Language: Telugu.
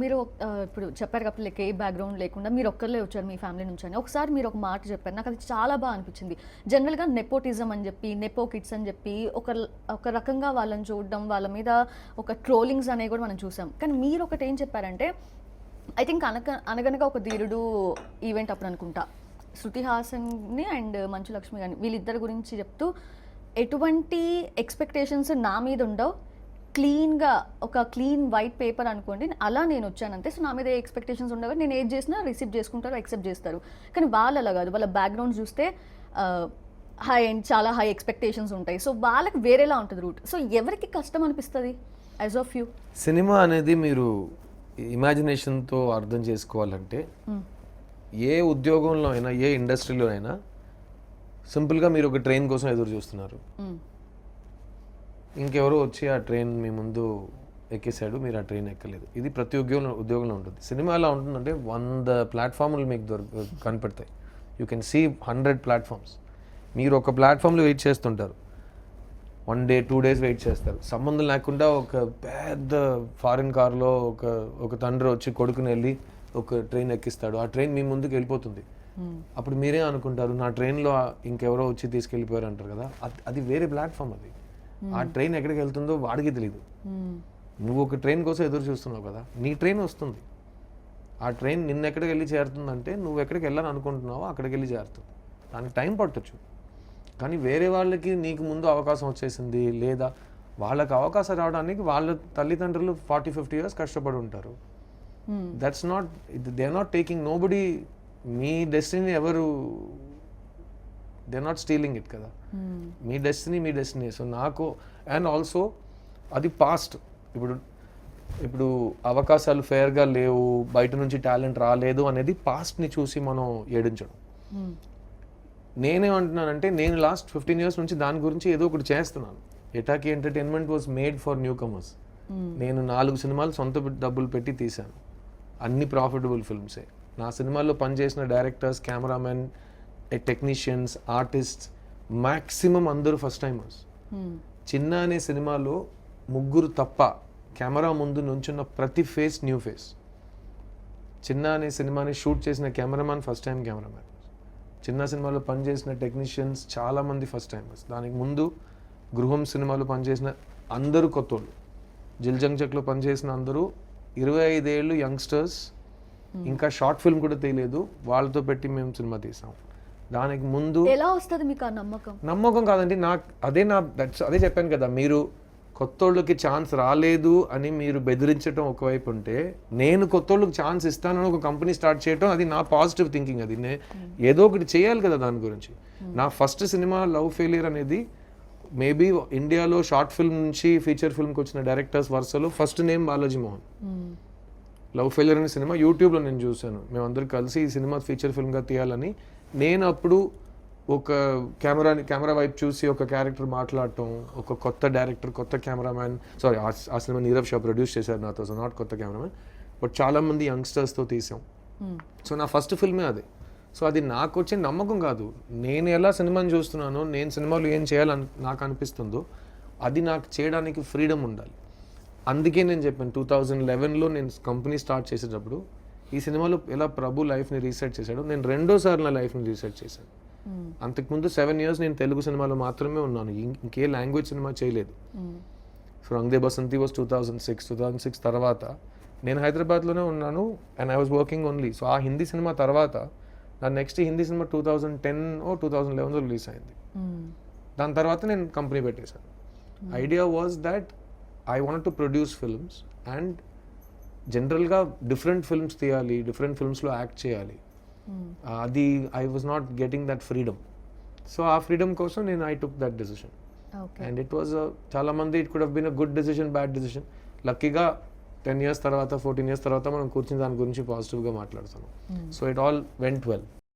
మీరు ఇప్పుడు చెప్పారు కాబట్టి లైక్ ఏ బ్యాక్గ్రౌండ్ లేకుండా మీరు ఒక్కరిలే వచ్చారు మీ ఫ్యామిలీ నుంచి అని. ఒకసారి మీరు ఒక మాట చెప్పారు. నాకు అది చాలా బాగా అనిపించింది. జనరల్గా నెపోటిజం అని చెప్పి నెపో కిడ్స్ అని చెప్పి ఒక ఒక రకంగా వాళ్ళని చూడడం వాళ్ళ మీద ఒక ట్రోలింగ్స్ అనేవి కూడా మనం చూసాం. కానీ మీరు ఒకటి ఏం చెప్పారంటే ఐ థింక్ అనక అనగనగా ఒక ధీరుడు ఈవెంట్ అప్పుడు అనుకుంటా. శృతి హాసన్ని అండ్ మంచు లక్ష్మి గారిని వీళ్ళిద్దరి గురించి చెప్తూ ఎటువంటి ఎక్స్పెక్టేషన్స్ నా మీద ఉండవు. క్లీన్గా ఒక క్లీన్ వైట్ పేపర్ అనుకోండి అలా నేను వచ్చానంతే సో నా మీద ఏ ఎక్స్పెక్టేషన్స్ ఉండవు. నేను ఏది చేసినా రిసీవ్ చేసుకుంటారు యాక్సెప్ట్ చేస్తారు. కానీ వాళ్ళు అలా కాదు. వాళ్ళ బ్యాక్గ్రౌండ్ చూస్తే హై అండ్ చాలా హై ఎక్స్పెక్టేషన్స్ ఉంటాయి. సో వాళ్ళకి వేరేలా ఉంటుంది రూట్. సో ఎవరికి కష్టం అనిపిస్తుంది? యాజ్ ఆఫ్ యూ సినిమా అనేది మీరు ఇమాజినేషన్తో అర్థం చేసుకోవాలంటే ఏ ఉద్యోగంలో అయినా ఏ ఇండస్ట్రీలో అయినా సింపుల్గా మీరు ఒక ట్రైన్ కోసం ఎదురు చూస్తున్నారు. ఇంకెవరో వచ్చి ఆ ట్రైన్ మీ ముందు ఎక్కేసాడు మీరు ఆ ట్రైన్ ఎక్కలేదు. ఇది ప్రతి ఉద్యోగంలో ఉద్యోగంలో ఉంటుంది. సినిమా ఎలా ఉంటుందంటే వంద ప్లాట్ఫామ్లు మీకు దొరక కనపడతాయి. You can see hundred platforms మీరు ఒక ప్లాట్ఫామ్లో వెయిట్ చేస్తుంటారు. One day two days wait చేస్తారు. సంబంధం లేకుండా ఒక పెద్ద ఫారిన్ కార్లో ఒక ఒక తండ్రి వచ్చి కొడుకుని వెళ్ళి ఒక ట్రైన్ ఎక్కిస్తాడు. ఆ ట్రైన్ మీ ముందుకు వెళ్ళిపోతుంది. అప్పుడు మీరే అనుకుంటారు నా ట్రైన్లో ఇంకెవరో వచ్చి తీసుకెళ్ళిపోయారు అంటారు కదా. అది- అది వేరే ప్లాట్ఫామ్ అది. ఆ ట్రైన్ ఎక్కడికి వెళ్తుందో వాడికి తెలియదు నువ్వు ఒక ట్రైన్ కోసం ఎదురు చూస్తున్నావు కదా నీ ట్రైన్ వస్తుంది. ఆ ట్రైన్ నిన్న ఎక్కడికి వెళ్ళి చేరుతుందంటే నువ్వు ఎక్కడికి వెళ్ళాలని అనుకుంటున్నావో అక్కడికి వెళ్ళి చేరుతుంది. దానికి టైం పట్టొచ్చు. కానీ వేరే వాళ్ళకి నీకు ముందు అవకాశం వచ్చేసింది లేదా వాళ్ళకి అవకాశం రావడానికి వాళ్ళ తల్లిదండ్రులు ఫార్టీ ఫిఫ్టీ ఇయర్స్ కష్టపడి ఉంటారు. That's not they not taking nobody me destiny ఎవరు దే నాట్ స్టీలింగ్ ఇట్ కదా. మీ డెస్టినీ మీ డెస్టినీ. సో నాకు అండ్ ఆల్సో అది పాస్ట్ ఇప్పుడు ఇప్పుడు అవకాశాలు ఫేర్గా లేవు బయట నుంచి టాలెంట్ రాలేదు అనేది పాస్ట్ని చూసి మనం ఏడించడం. నేనేమంటున్నానంటే నేను లాస్ట్ ఫిఫ్టీన్ ఇయర్స్ నుంచి దాని గురించి ఏదో ఒకటి చేస్తున్నాను. ఎటాకి entertainment was made for newcomers నేను నాలుగు సినిమాలు సొంత డబ్బులు పెట్టి తీశాను. అన్ని ప్రాఫిటబుల్ ఫిల్మ్సే నా సినిమాల్లో పనిచేసిన directors cameramen technicians artists maximum అందరూ ఫస్ట్ టైమర్స్ చిన్న అనే సినిమాలో ముగ్గురు తప్ప కెమెరా ముందు నుంచున్న ప్రతి ఫేస్ న్యూ ఫేస్ చిన్న అనే సినిమాని షూట్ చేసిన కెమెరామ్యాన్ ఫస్ట్ టైం కెమెరామ్యాన్ చిన్న సినిమాలో పనిచేసిన టెక్నీషియన్స్ చాలా మంది ఫస్ట్ టైమర్స్ దానికి ముందు గృహం సినిమాలో పనిచేసిన అందరూ కొత్తోళ్ళు. జిల్జంగ్ చెక్లో పనిచేసిన అందరూ ఇరవై ఐదేళ్ళు యంగ్స్టర్స్ ఇంకా షార్ట్ ఫిల్మ్ కూడా తెలియదు వాళ్ళతో పెట్టి మేము సినిమా తీసాం. దానికి ముందు ఎలా వస్తుంది మీకు ఆ నమ్మకం? నమ్మకం కాదండి నాకు అదే నా that's- అదే చెప్పాను కదా మీరు కొత్తోళ్ళకి ఛాన్స్ రాలేదు అని మీరు బెదిరించడం ఒకవైపు ఉంటే నేను కొత్తోళ్ళకి ఛాన్స్ ఇస్తానని ఒక కంపెనీ స్టార్ట్ చేయడం అది నా పాజిటివ్ థింకింగ్ అది. నే ఏదో ఒకటి చేయాలి కదా దాని గురించి. నా ఫస్ట్ సినిమా లవ్ ఫెయిలియర్ అనేది మేబీ ఇండియాలో షార్ట్ ఫిల్మ్ నుంచి ఫీచర్ ఫిల్మ్కి వచ్చిన డైరెక్టర్స్ వరుసలో first name Balaji Mohan. Love failure అనే సినిమా యూట్యూబ్లో నేను చూశాను. మేమందరం కలిసి ఈ సినిమా ఫీచర్ ఫిల్మ్గా తీయాలని నేను అప్పుడు ఒక కెమెరాని కెమెరా వైపు చూసి ఒక క్యారెక్టర్ మాట్లాడటం ఒక కొత్త డైరెక్టర్ కొత్త కెమెరామ్యాన్ సారీ ఆ సినిమా నీరవ్ షా ప్రొడ్యూస్ చేశారు నాతో సో నాట్ కొత్త కెమెరామ్యాన్ బట్ చాలామంది యంగ్స్టర్స్తో తీసాం. సో నా ఫస్ట్ ఫిల్మే అది. సో అది నాకు వచ్చే నమ్మకం కాదు. నేను ఎలా సినిమాని చూస్తున్నానో నేను సినిమాలో ఏం చేయాలని నాకు అనిపిస్తుందో అది నాకు చేయడానికి ఫ్రీడమ్ ఉండాలి. అందుకే నేను చెప్పాను టూ థౌజండ్ లెవెన్లో నేను కంపెనీ స్టార్ట్ చేసేటప్పుడు ఈ సినిమాలో ఎలా ప్రభు లైఫ్ని రీసెర్చ్ చేశాడు నేను రెండోసారి నా లైఫ్ని రీసెర్చ్ చేశాను. అంతకుముందు సెవెన్ ఇయర్స్ నేను తెలుగు సినిమాలో మాత్రమే ఉన్నాను. ఇంకే లాంగ్వేజ్ సినిమా చేయలేదు. So Rang De Basanti was two thousand six two thousand six తర్వాత నేను హైదరాబాద్లోనే ఉన్నాను and I was working only so ఆ హిందీ సినిమా తర్వాత నా నెక్స్ట్ హిందీ సినిమా two thousand ten or two thousand లెవెన్లో రిలీజ్ అయింది. దాని తర్వాత నేను కంపెనీ పెట్టేశాను. Idea was that I want to produce films and జనరల్గా డిఫరెంట్ ఫిల్మ్స్ తీయాలి డిఫరెంట్ ఫిల్మ్స్లో యాక్ట్ చేయాలి. అది I was not getting that freedom so ఆ ఫ్రీడమ్ కోసం నేను I took that decision and it was చాలా మంది it could been a good decision bad decision లక్కీగా టెన్ ఇయర్స్ తర్వాత ఫోర్టీన్ ఇయర్స్ తర్వాత మనం కూర్చుని దాని గురించి పాజిటివ్గా మాట్లాడుతున్నాం. So it all went well